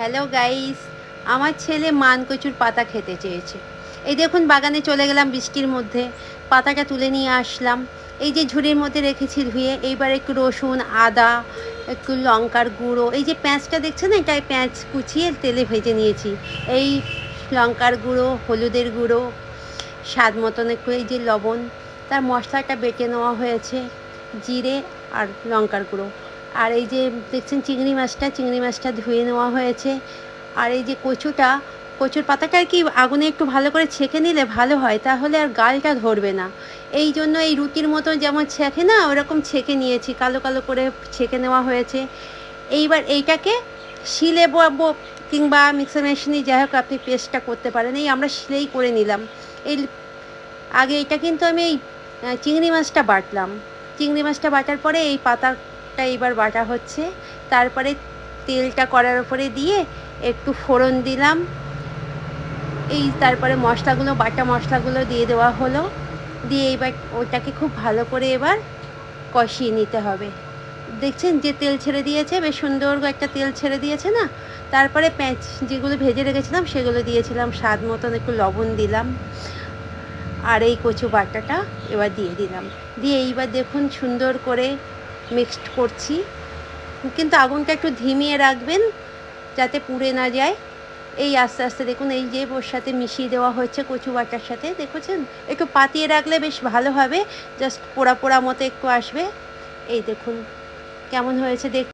Hello guys আমার ছেলে মান কচুর পাতা খেতে চেয়েছে। এই দেখুন, বাগানে চলে গেলাম বৃষ্টির মধ্যে। পাতাটা তুলে নিয়ে আসলাম। এই যে ঝুড়ির মধ্যে রেখেছি ধুয়ে, এইবার একটু রসুন, আদা, একটু লঙ্কার গুঁড়ো। এই যে পেঁয়াজটা দেখছেন এটা পেঁয়াজ কুচিয়ে তেলে ভেজে নিয়েছি। এই লঙ্কার গুঁড়ো, হলুদের গুঁড়ো, স্বাদ মতন একটু, এই যে লবণ। তার মশলাটা বেটে নেওয়া হয়েছে, জিরে আর লঙ্কার গুঁড়ো। আর এই যে দেখছেন চিংড়ি মাছটা চিংড়ি মাছটা ধুয়ে নেওয়া হয়েছে। আর এই যে কচুটা, কচুর পাতাটা আর কি আগুনে একটু ভালো করে ছেঁকে নিলে ভালো হয়? তাহলে আর গালটা ধরবে না। এই জন্য এই রুটির মতো যেমন ছেঁকে না, ওরকম ছেঁকে নিয়েছি, কালো কালো করে ছেঁকে নেওয়া হয়েছে। এইবার এইটাকে শিলে বো কিংবা মিক্সার মেশিনে যাই হোক আপনি পেস্টটা করতে পারেন। এই আমরা শিলেই করে নিলাম। এই আগে এটা কিন্তু আমি এই চিংড়ি মাছটা বাটলাম। চিংড়ি মাছটা বাটার পরে এই পাতাটা এবার বাটা হচ্ছে। তারপরে তেলটা করার উপরে দিয়ে একটু ফোড়ন দিলাম। এই তারপরে মশলাগুলো, বাটা মশলাগুলো দিয়ে দেওয়া হলো। দিয়ে এবার ওটাকে খুব ভালো করে এবার কষিয়ে নিতে হবে। দেখছেন যে তেল ছেড়ে দিয়েছে, বেশ সুন্দর একটা তেল ছেড়ে দিয়েছে না? তারপরে পেঁয়াজ যেগুলো ভেজে রেখেছিলাম, সেগুলো দিয়েছিলাম। স্বাদ মতন একটু লবণ দিলাম। আর এই কচু বাটাটা এবার দিয়ে দিলাম। দিয়ে এইবার দেখুন সুন্দর করে মিক্সড করছি। কিন্তু আগুনটা একটু ধিমিয়ে রাখবেন যাতে পুড়ে না যায়। এই আস্তে আস্তে দেখুন, এই যে ওর সাথে মিশিয়ে দেওয়া হয়েছে কচু বাটার সাথে, দেখেছেন? একটু পাতিয়ে রাখলে বেশ ভালো হবে। জাস্ট পোড়া পোড়া মতো একটু আসবে। এই দেখুন, কেমন হয়েছে দেখ